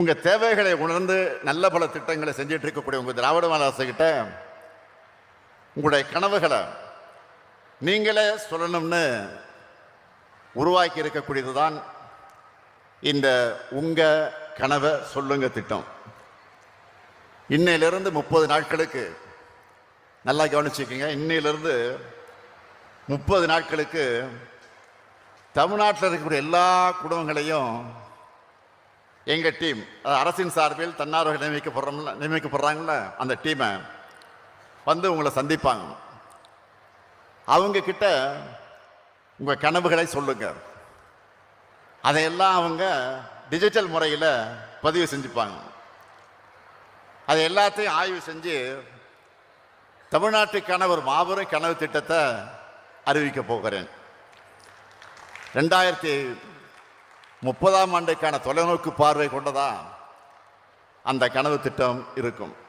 உங்க தேவைகளை உணர்ந்து நல்ல பல திட்டங்களை செஞ்சிட்டு இருக்கக்கூடிய உங்க திராவிட மாடல் உங்களுடைய கனவுகளை நீங்களே சொல்லணும்னு உருவாக்கி இருக்கக்கூடியது தான் இந்த உங்க கனவை சொல்லுங்க திட்டம். இன்னையிலிருந்து முப்பது நாட்களுக்கு நல்லா கவனிச்சுக்கோங்க. இன்னையிலிருந்து முப்பது நாட்களுக்கு தமிழ்நாட்டில் இருக்கக்கூடிய எல்லா குடும்பங்களையும் எங்கள் டீம் அரசின் சார்பில் தன்னார்வர்கள் நியமிக்கப்படுறோம்ல நியமிக்கப்படுறாங்கள அந்த டீமை வந்து உங்களை சந்திப்பாங்க. அவங்கக்கிட்ட உங்கள் கனவுகளை சொல்லுங்கள் அதையெல்லாம் அவங்க டிஜிட்டல் முறையில் பதிவு செஞ்சுப்பாங்க. அதை எல்லாத்தையும் ஆய்வு செஞ்சு தமிழ்நாட்டுக்கான ஒரு மாபெரும் கனவு திட்டத்தை அறிவிக்க போகிறேன். ரெண்டாயிரத்தி முப்பதாம் ஆண்டுக்கான தொலைநோக்கு பார்வை கொண்டதா? அந்த கனவு திட்டம் இருக்கும்.